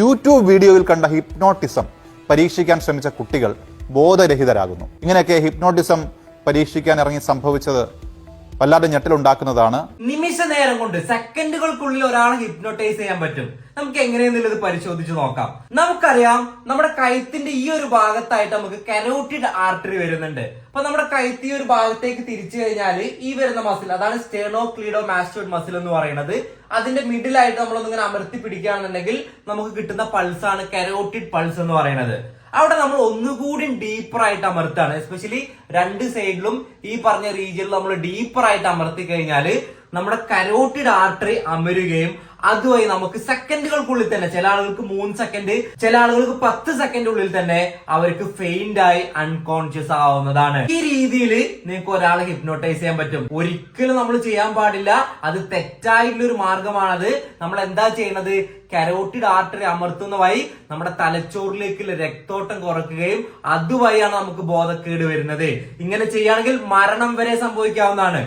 YouTube വീഡിയോയിൽ കണ്ട hypnotism പരീക്ഷിക്കാൻ ശ്രമിച്ച കുട്ടികൾ ബോധരഹിതരാകുന്നു. ഇങ്ങനെയൊക്കെ ഹിപ്നോട്ടിസം പരീക്ഷിക്കാൻ ഇറങ്ങി സംഭവിച്ചത് വല്ലാതെ ഞെട്ടലുണ്ടാക്കുന്നതാണ്. നിമിഷ നേരം കൊണ്ട് സെക്കൻഡുകൾക്കുള്ളിൽ ഒരാളെ ഹിപ്നോട്ടൈസ് ചെയ്യാൻ പറ്റും. നമുക്ക് എങ്ങനെയെന്നുള്ളത് പരിശോധിച്ച് നോക്കാം. നമുക്കറിയാം നമ്മുടെ കഴുത്തിന്റെ ഈ ഒരു ഭാഗത്തായിട്ട് നമുക്ക് കരോട്ടിഡ് ആർട്ടറി വരുന്നുണ്ട്. അപ്പൊ നമ്മുടെ കഴുത്ത് ഈ ഒരു ഭാഗത്തേക്ക് തിരിച്ചു കഴിഞ്ഞാൽ ഈ വരുന്ന മസിൽ അതാണ് സ്റ്റേണോ ക്ലീഡോ മാസ്റ്റോഡ് മസിൽ എന്ന് പറയുന്നത്. അതിന്റെ മിഡിലായിട്ട് നമ്മളൊന്നിങ്ങനെ അമർത്തി പിടിക്കുകയാണെന്നുണ്ടെങ്കിൽ നമുക്ക് കിട്ടുന്ന പൾസാണ് കരോട്ടിഡ് പൾസ് എന്ന് പറയുന്നത്. അവിടെ നമ്മൾ ഒന്നുകൂടി ഡീപ്പർ ആയിട്ട് അമർത്താണ് എസ്പെഷ്യലി രണ്ട് സൈഡിലും ഈ പറഞ്ഞ റീജിയനിൽ നമ്മൾ ഡീപ്പർ ആയിട്ട് അമർത്തി കഴിഞ്ഞാൽ നമ്മുടെ കരോട്ടിഡ് ആർട്ടറി അമരുകയും അതുവഴി നമുക്ക് സെക്കൻഡുകൾക്കുള്ളിൽ തന്നെ ചില ആളുകൾക്ക് മൂന്ന് സെക്കൻഡ് ചില ആളുകൾക്ക് പത്ത് സെക്കൻഡ് ഉള്ളിൽ തന്നെ അവർക്ക് ഫെയിൻഡ് ആയി അൺകോൺഷ്യസ് ആവുന്നതാണ്. ഈ രീതിയിൽ നിങ്ങൾക്ക് ഒരാളെ ഹിപ്നോട്ടൈസ് ചെയ്യാൻ പറ്റും. ഒരിക്കലും നമ്മൾ ചെയ്യാൻ പാടില്ല. അത് തെറ്റായിട്ടുള്ള ഒരു മാർഗമാണത്. നമ്മൾ എന്താ ചെയ്യുന്നത് കരോട്ടിഡ് ആർട്ടറി അമർത്തുന്ന വഴി നമ്മുടെ തലച്ചോറിലേക്കുള്ള രക്തോട്ടം കുറക്കുകയും അതുവഴിയാണ് നമുക്ക് ബോധക്കേട് വരുന്നത്. ഇങ്ങനെ ചെയ്യുകയാണെങ്കിൽ മരണം വരെ സംഭവിക്കാവുന്നതാണ്.